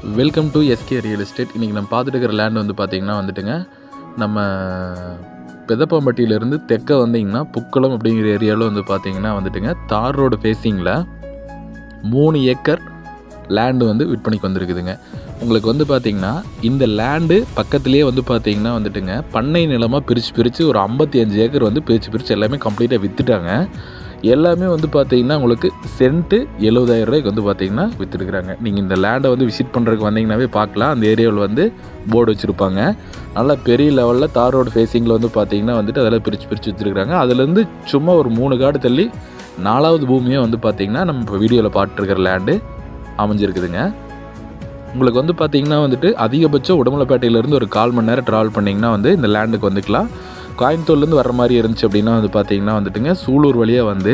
Welcome to SK real estate இன்றைக்கி நம்ம பார்த்துட்டு இருக்கிற லேண்ட் வந்து பார்த்திங்கன்னா வந்துட்டுங்க நம்ம பெதப்பம்பட்டியிலேருந்து தெற்க வந்தீங்கன்னா புக்களம் அப்படிங்கிற ஏரியாவில் வந்து பார்த்திங்கன்னா வந்துட்டுங்க தார் ரோடு ஃபேஸிங்கில் மூணு ஏக்கர் லேண்டு வந்து விற்பனைக்கு வந்திருக்குதுங்க. உங்களுக்கு வந்து பார்த்திங்கன்னா இந்த லேண்டு பக்கத்துலேயே வந்து பார்த்திங்கன்னா வந்துட்டுங்க பண்ணை நிலமாக பிரித்து பிரித்து ஒரு ஐம்பத்தி அஞ்சு ஏக்கர் வந்து பிரித்து பிரித்து எல்லாமே கம்ப்ளீட்டாக விற்றுட்டாங்க எல்லாமே வந்து பார்த்தீங்கன்னா உங்களுக்கு சென்ட்டு எழுபதாயிரம் ரூபாய்க்கு வந்து பார்த்தீங்கன்னா விற்றுருக்குறாங்க நீங்கள் இந்த லேண்டை வந்து விசிட் பண்ணுறதுக்கு வந்தீங்கன்னாவே பார்க்கலாம் அந்த ஏரியாவில் வந்து போர்டு வச்சுருப்பாங்க. நல்லா பெரிய லெவலில் தார் ரோடு ஃபேஸிங்கில் வந்து பார்த்தீங்கன்னா வந்துட்டு அதெல்லாம் பிரித்து பிரித்து வச்சுருக்காங்க அதுலேருந்து சும்மா ஒரு மூணு காடு தள்ளி நாலாவது பூமியே வந்து பார்த்தீங்கன்னா நம்ம இப்போ வீடியோவில் பார்த்துருக்கிற லேண்டு அமைஞ்சிருக்குதுங்க. உங்களுக்கு வந்து பார்த்தீங்கன்னா வந்துட்டு அதிகபட்சம் உடம்பலப்பேட்டையிலேருந்து ஒரு கால் மணி நேரம் ட்ராவல் பண்ணிங்கன்னா வந்து இந்த லேண்டுக்கு வந்துக்கலாம். கோயம்புத்தூர்லேருந்து வர்ற மாதிரி இருந்துச்சு அப்படின்னா வந்து பார்த்தீங்கன்னா வந்துட்டுங்க சூலூர் வழியாக வந்து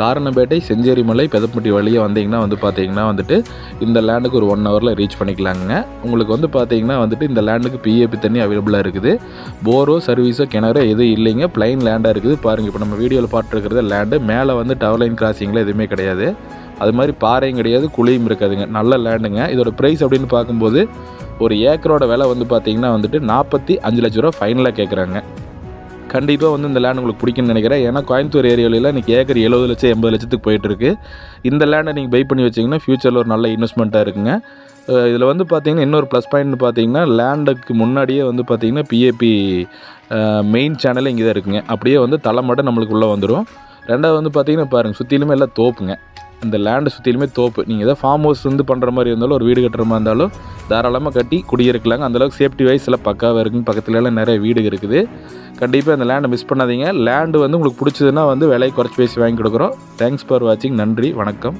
காரணப்பேட்டை செஞ்சேரிமலை பெதப்பட்டி வழியாக வந்தீங்கன்னா வந்து பார்த்தீங்கன்னா வந்துட்டு இந்த லேண்டுக்கு ஒரு ஒன் ஹவரில் ரீச் பண்ணிக்கலாங்க. உங்களுக்கு வந்து பார்த்தீங்கன்னா வந்துட்டு இந்த லேண்டுக்கு பிஏபி தண்ணி அவைலபிளாக இருக்குது. போரோ சர்வீஸோ கிணறோ எதுவும் இல்லைங்க. பிளைன் லேண்டாக இருக்குது. பாருங்கள் இப்போ நம்ம வீடியோவில் பார்த்துருக்கிறது லேண்டு மேலே வந்து டவர் லைன் கிராசிங்கில் எதுவுமே கிடையாது. அது மாதிரி பாறையும் கிடையாது குழியும் இருக்காதுங்க. நல்ல லேண்டுங்க இதோட ப்ரைஸ் அப்படின்னு பார்க்கும்போது ஒரு ஏக்கரோட விலை வந்து பார்த்தீங்கன்னா வந்துட்டு நாற்பத்தி அஞ்சு லட்ச ரூபா ஃபைனலாக கேட்குறாங்க கண்டிப்பாக வந்து இந்த லேண்ட் உங்களுக்கு பிடிக்கும்னு நினைக்கிறேன். ஏன்னா கோயம்புத்தூர் ஏரியாவில் இன்றைக்கி ஏக்கர் எழுபது லட்சம் எண்பது லட்சத்துக்கு போயிட்டுருக்கு. இந்த லேண்டை நீங்கள் பை பண்ணி வச்சிங்கன்னா ஃப்யூச்சரில் ஒரு நல்ல இன்வெஸ்ட்மெண்ட்டாக இருக்குங்க. இதில் வந்து பார்த்தீங்கன்னா இன்னொரு ப்ளஸ் பாயிண்ட் பார்த்தீங்கன்னா லேண்டுக்கு முன்னாடியே வந்து பார்த்தீங்கன்னா பிஏபி மெயின் சேனல் இங்கே தான் இருக்குங்க. அப்படியே வந்து தலைமட்டம் நம்மளுக்கு உள்ளே வந்துடும் ரெண்டாவது வந்து பார்த்தீங்கன்னா பாருங்கள் சுற்றிலுமே எல்லாம் தோப்புங்க. இந்த லேண்டை சுற்றிலுமே தோப்பு. நீங்கள் ஏதாவது ஃபார்ம் ஹவுஸ் வந்து பண்ணுற மாதிரி இருந்தாலும் ஒரு வீடு கட்டுற மாதிரி இருந்தாலும் தாராளமாக கட்டி குடியிருக்கலாங்க. அந்தளவுக்கு சேஃப்டி வைஸ் எல்லாம் பக்காவாக இருக்குங்க. பக்கத்துலலாம் நிறைய வீடு இருக்குது. கண்டிப்பாக இந்த லேண்டை மிஸ் பண்ணாதீங்க. லேண்டு வந்து உங்களுக்கு பிடிச்சதுன்னா வந்து விலையை குறைச்சி பேசி வாங்கி கொடுக்குறோம். தேங்க்ஸ் ஃபார் வாட்சிங் நன்றி. வணக்கம்.